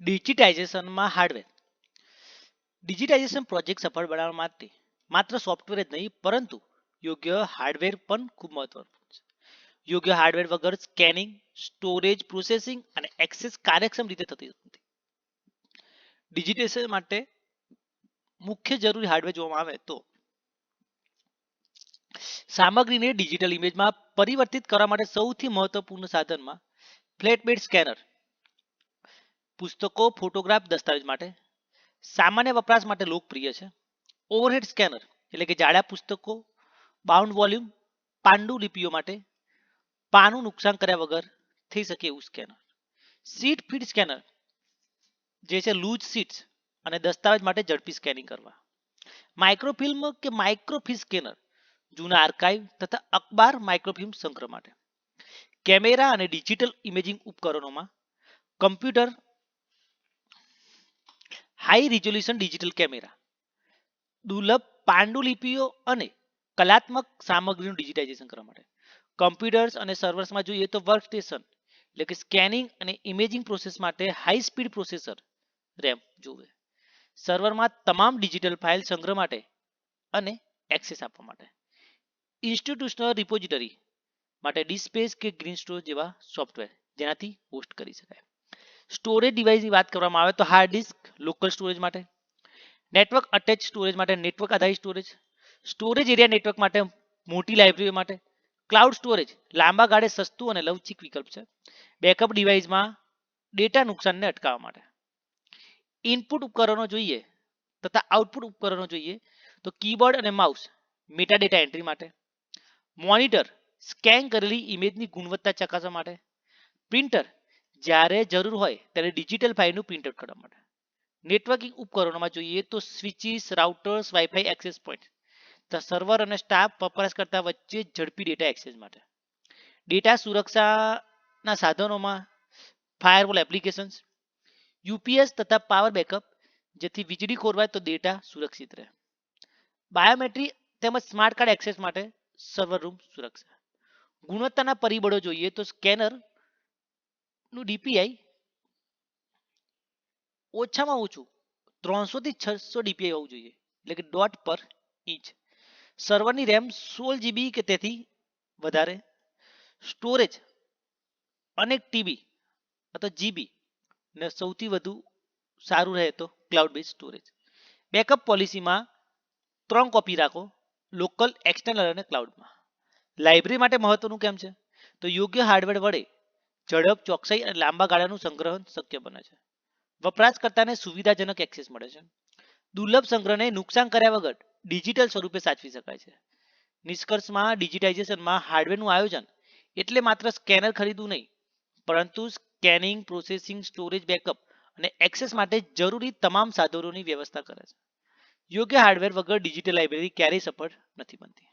ડિજિટાઇઝેશનમાં hardware digitisation project સફળ બનાવવા માટે માત્ર સોફ્ટવેર જ નહીં, પરંતુ યોગ્ય હાર્ડવેર પણ ખૂબ મહત્વનું છે. યોગ્ય હાર્ડવેર વગર સ્કેનિંગ સ્ટોરેજ પ્રોસેસિંગ અને એક્સેસ કાર્યક્ષમ રીતે થતી નથી. ડિજિટાઇઝેશન માટે મુખ્ય જરૂરી હાર્ડવેર જોવામાં આવે તો સામગ્રીને ડિજિટલ ઇમેજમાં પરિવર્તિત કરવા માટે સૌથી મહત્વપૂર્ણ સાધનમાં ફ્લેટબેડ સ્કેનર પુસ્તકો, ફોટોગ્રાફ, દસ્તાવેજ માટે. સામાન્ય વપરાશ માટે લોકપ્રિય છે. ઓવરહેડ સ્કેનર એટલે કે જાડા પુસ્તકો બાઉન્ડ વોલ્યુમ પાંડુલિપિઓ માટે પાનું નુકસાન કર્યા વગર થઈ શકે એવું સ્કેનર સીટ ફીડ સ્કેનર જે છે લૂઝ સીટ્સ અને દસ્તાવેજ માટે ઝડપી સ્કેનિંગ કરવા. માઇક્રોફિલ્મ કે માઇક્રોફિલ્મ સ્કેનર જૂના આર્કાઇવ તથા અખબાર માઇક્રોફિલ્મ સંગ્રહ માટે. કેમેરા અને ડિજિટલ ઇમેજિંગ ઉપકરણોમાં computer high resolution digital camera દુર્લભ પાંડુલિપિઓ અને કલાત્મક સામગ્રીનું ડિજિટાઇઝેશન કરવા માટે. કમ્પ્યુટર્સ અને સર્વર્સમાં જોઈએ તો વર્ક સ્ટેશન એટલે કે સ્કેનિંગ અને ઇમેજિંગ પ્રોસેસ માટે હાઈ સ્પીડ પ્રોસેસર રેમ જોવે. સર્વરમાં તમામ ડિજિટલ ફાઇલ સંગ્રહ માટે અને એક્સેસ આપવા માટે. ઇન્સ્ટિટ્યુશનલ રિપોઝિટરી માટે ડિસ્પેસ કે ગ્રીન સ્ટોર જેવા સોફ્ટવેર જેનાથી હોસ્ટ કરી શકાય. સ્ટોરેજ ડિવાઇસની વાત કરવામાં આવે તો હાર્ડ ડિસ્ક લોકલ સ્ટોરેજ માટે. નેટવર્ક અટેચ સ્ટોરેજ માટે નેટવર્ક આધારિત સ્ટોરેજ સ્ટોરેજ એરિયા નેટવર્ક માટે, મોટી લાઇબ્રેરી માટે. ક્લાઉડ સ્ટોરેજ લાંબા ગાળે સસ્તું અને લવચીક વિકલ્પ છે. બેકઅપ ડિવાઇસમાં ડેટા નુકસાનને અટકાવવા માટે. ઇનપુટ ઉપકરણો જોઈએ તથા આઉટપુટ ઉપકરણો જોઈએ તો કીબોર્ડ અને માઉસ મેટા ડેટા એન્ટ્રી માટે. મોનિટર સ્કેન કરેલી ઇમેજની ગુણવત્તા ચકાસવા માટે. પ્રિન્ટર જ્યારે જરૂર હોય ત્યારે ડિજિટલ ફાઇલનું પ્રિન્ટ આઉટ કરવા માટે. નેટવર્કિંગ ઉપકરણોમાં જોઈએ તો switches routers wifi access point server અને સ્ટાફ વપરાશકર્તા વચ્ચે ઝડપી ડેટા એક્સેસ માટે. ડેટા સુરક્ષાના સાધનોમાં ફાયરવોલ એપ્લિકેશન્સ યુપીએસ તથા પાવર બેકઅપ જેથી વીજળી ખોરવાય તો ડેટા સુરક્ષિત રહે. બાયોમેટ્રી તેમજ સ્માર્ટ કાર્ડ એક્સેસ માટે સર્વર રૂમ સુરક્ષા. ગુણવત્તાના પરિબળો જોઈએ તો સ્કેનર નું ડીપીઆઈ ઓછામાં ઓછું ત્રણસો થી છસો ડીપીઆઈ હોવું જોઈએ. એટલે કે ડોટ પર ઇંચ સર્વરની રેમ સોળ જીબી કે તેથી વધારે. સ્ટોરેજ અનેક ટીબી અથવા જીબી ને સૌથી વધુ સારું રહે તો ક્લાઉડ બેઝ સ્ટોરેજ બેકઅપ પોલિસીમાં ત્રણ કોપી રાખો લોકલ એક્સટર્નલ અને ક્લાઉડમાં લાઇબ્રેરી માટે મહત્વનું કેમ છે? તો યોગ્ય હાર્ડવેર વડે ઝડપ, ચોકસાઈ અને લાંબા ગાળાનું સંગ્રહણ શક્ય બને છે. વપરાશકર્તાને સુવિધાજનક એક્સેસ મળે છે. દુર્લભ સંગ્રહને નુકસાન કર્યા વગર ડિજિટલ સ્વરૂપે સાચવી શકાય છે. નિષ્કર્ષમાં ડિજિટાઇઝેશનમાં હાર્ડવેરનું આયોજન એટલે માત્ર સ્કેનર ખરીદવું નહીં, પરંતુ સ્કેનિંગ પ્રોસેસિંગ સ્ટોરેજ બેકઅપ અને એક્સેસ માટે જરૂરી તમામ સાધનોની વ્યવસ્થા કરે છે. યોગ્ય હાર્ડવેર વગર ડિજિટલ લાઇબ્રેરી ક્યારેય સફળ નથી બનતી.